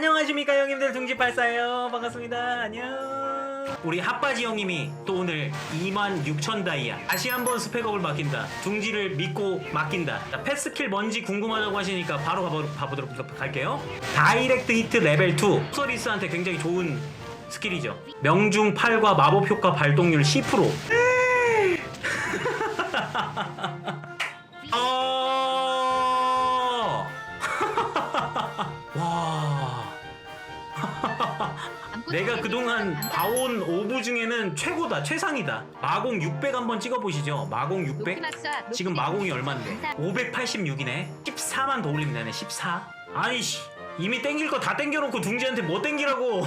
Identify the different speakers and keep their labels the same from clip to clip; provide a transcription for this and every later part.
Speaker 1: 안녕하십니까 형님들 둥지팔사예요. 반갑습니다. 안녕. 우리 핫바지 형님이 또 오늘 26,000 다이아. 다시 한번 스펙업을 맡긴다. 둥지를 믿고 맡긴다. 자, 패스킬 뭔지 궁금하다고 하시니까 바로 가보, 가보도록 갈게요. 다이렉트 히트 레벨 2 소리스한테 굉장히 좋은 스킬이죠. 명중 8과 마법 효과 발동률 10% 어... 내가 그동안 봐온 오브 중에는 최고다, 최상이다. 마공 600 한번 찍어보시죠. 마공 600? 지금 마공이 얼만데? 586이네. 14만 더 올리면 되네, 14. 아이씨. 이미 땡길 거 다 땡겨놓고 둥지한테 뭐 땡기라고.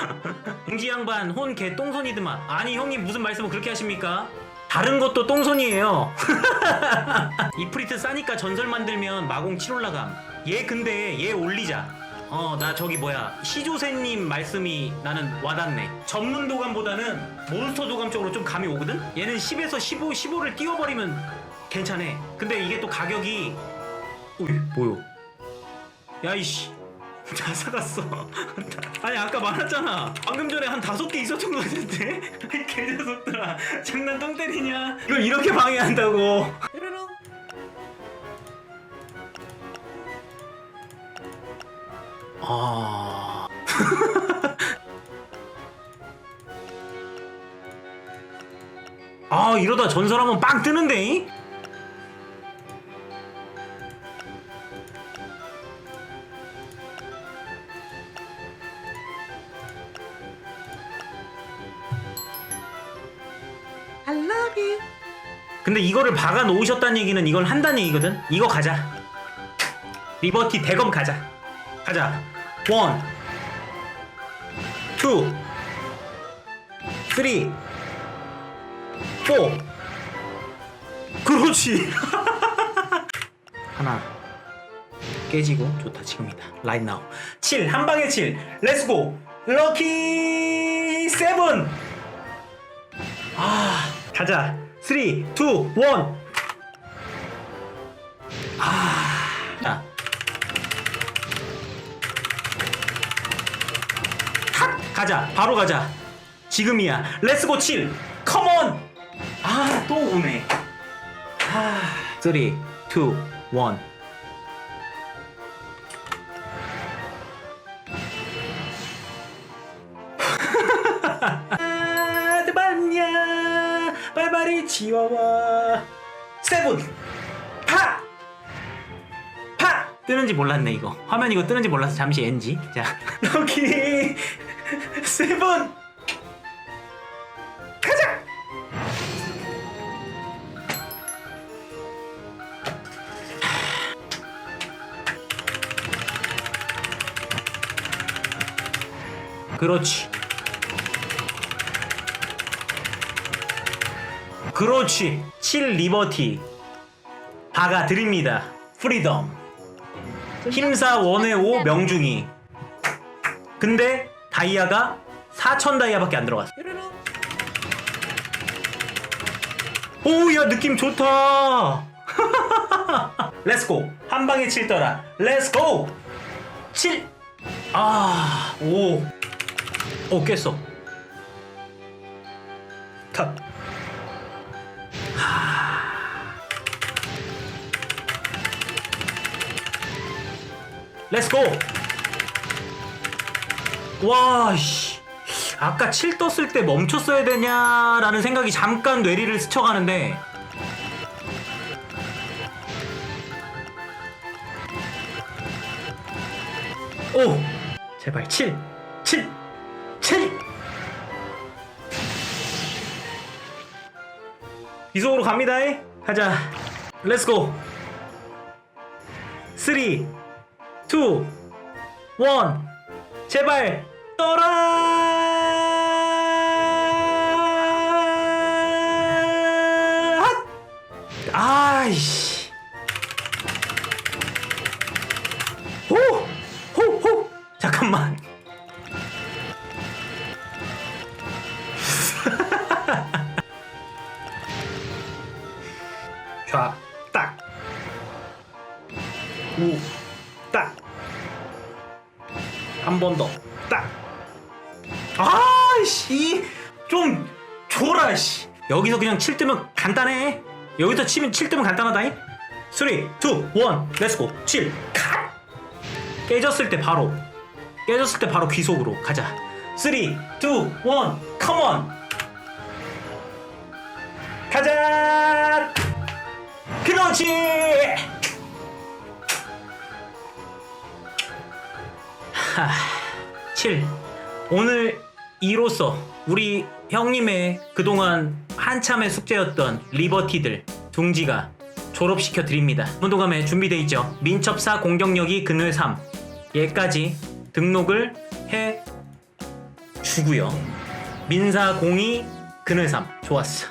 Speaker 1: 둥지 양반, 혼, 개, 똥손이드만. 아니, 형님 무슨 말씀을 그렇게 하십니까? 다른 것도 똥손이에요. 이프리트 싸니까 전설 만들면 마공 7 올라감. 얘 근데 얘 올리자. 어, 나 저기 뭐야. 시조새님 말씀이 나는 와닿네. 전문 도감보다는 몬스터 도감 쪽으로 좀 감이 오거든? 얘는 10에서 15, 15를 띄워버리면 괜찮아. 근데 이게 또 가격이. 어이, 뭐요? 야, 이씨. 다 사갔어. 아니, 아까 말했잖아. 방금 전에 한 다섯 개 있었던 것 같은데? 개녀석들아. 장난 똥 때리냐? 이걸 이렇게 방해한다고. 아. 아, 이러다 전설 한번 빵 뜨는데? 잉? I love you. 근데 이거를 박아 놓으셨다는 얘기는 이걸 한다는 얘기거든. 이거 가자. 리버티 대검 가자. 가자. 원, 투, 쓰리, 포. 그렇지. 하나 깨지고 좋다 지금이다. 라인 나우. 7 한 방에 7. 렛츠고. 럭키 세븐. 아, 가자. 3, 2, 1. 아, 가자. 바로 가자. 지금이야. 렛츠고 7. 컴온. 아, 또 오네. 아, 3, 2, 1. 아드반냐 발발이 지워와 세븐! 뜨는지 몰랐네 이거. 화면 이거 뜨는지 몰라서 잠시 NG 자. 럭키 세븐 가자! 그렇지. 그렇지. 7 리버티. 박아 드립니다. 프리덤 힘사 원의 5 명중이. 근데 다이아가 4천 다이아밖에 안 들어갔어. 오야 느낌 좋다. 렛츠고 한 방에 7 떠라. 렛츠고 7 아, 오. 오, 깼어. 탑. 렛츠고! 와, 씨. 아까 7 떴을 때 멈췄어야 되냐라는 생각이 잠깐 뇌리를 스쳐가는데. 오! 제발 7! 7! 7! 이속으로 갑니다. 이. 가자. 렛츠고. 3 2 1 제발 떠라 핫! 아이씨 호! 호! 호! 잠깐만 좌, 딱. 우, 딱. 한 번 더. 딱. 아씨 좀 줘라 씨. 여기서 그냥 칠 뜨면 간단해. 여기서 치면 칠 뜨면 간단하다잉. 3, 2, 1, 렛츠고. 7, 컷. 깨졌을 때 바로. 깨졌을 때 바로 귀속으로 가자. 3, 2, 1, 컴온. 가자. 그렇지. 하, 7. 오늘 이로써 우리 형님의 그동안 한참의 숙제였던 리버티들 둥지가 졸업시켜 드립니다. 문도감에 준비돼 있죠. 민첩사 공격력이 근회 3. 얘까지 등록을 해 주고요. 민사 공이 근회 3. 좋았어.